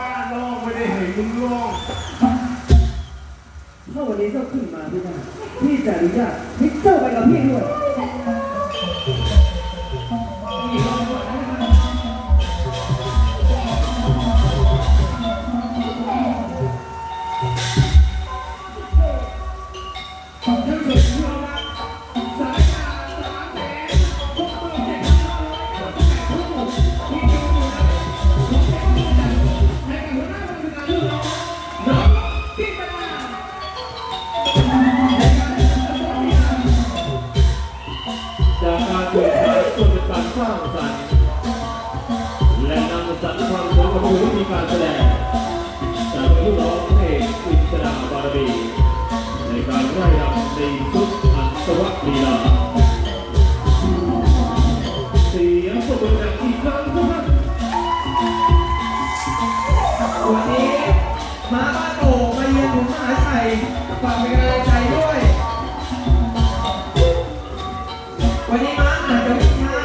ว่าโล่งไม่ได้เห็นมึงโล่งถ้าวันนี้เจ้าขึ้นมาพี่ได้พี่จะอนุญาตให้เจ้าไปกับพี่ด้วย จากการเปิดทางจนเป็นการสร้างสรรค์และนำสรรค์ความสวยของวิธีการแสดงจากผู้ร้องเพลงอิสระบารมีในการไล่รำในชุดอัศวลีลาเสียงปรบมือดังอีกครั้งครับาอ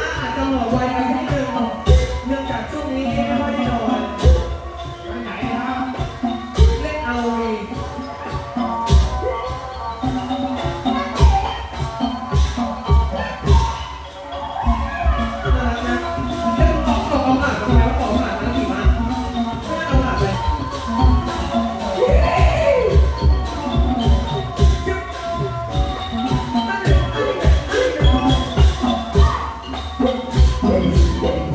อั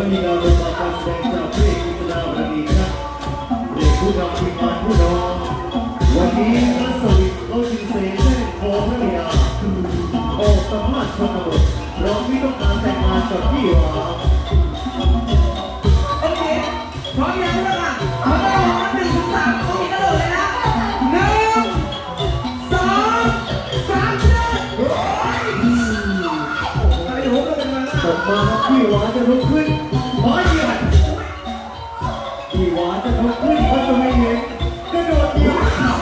วันนี้เราบนมาการแสดงจากเพลงอิสระบารมีครับเด็กผู้นำทีมงานผู้น้องวันนี้นักสวิตเขาจึงเสกให้โคพระยาออกสัมภาษณ์ชนบทเราไม่ต้องการแต่งงานกับพี่หวา มาตบมาครับพี่หวาจะลุกขึ้นขอเหยียดพี่หวาจะลุกขึ้นเขาจะไม่เห็นกระโดดเหยียบ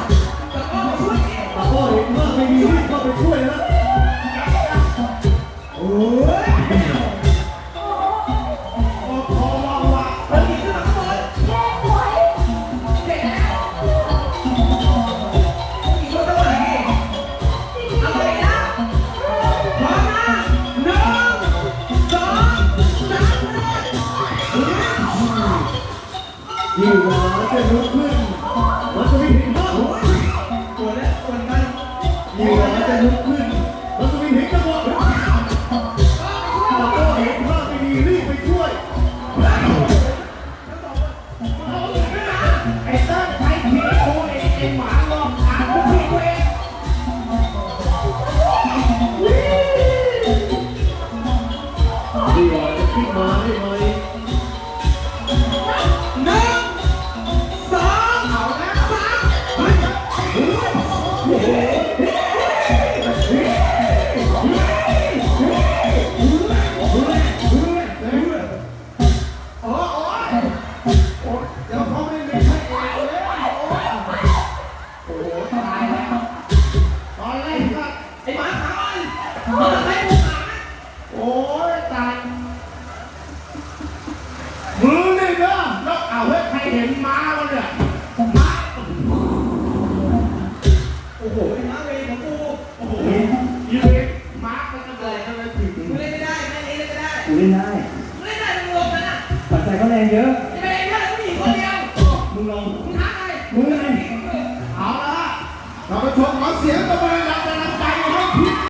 แต่ก็ช่วยแต่พ่อเห็นว่าไม่มีที่เข้าไปช่วยแล้วโอ้ย พี่หวาจะลุกขึ้นมันจะไม่เห็นภาพโอ้ยปวดแล้วปวดกันพี่หวาจะลุกขึ้นมันจะไม่เห็นจังหวะแต่พ่อเห็น เขาแรงเยอะ จะไปเล่นได้ผู้หญิงคนเดียวมึงลองมึงท้าใครมึงไงเอาละฮะเราไปชมขอเสียงตบมือดั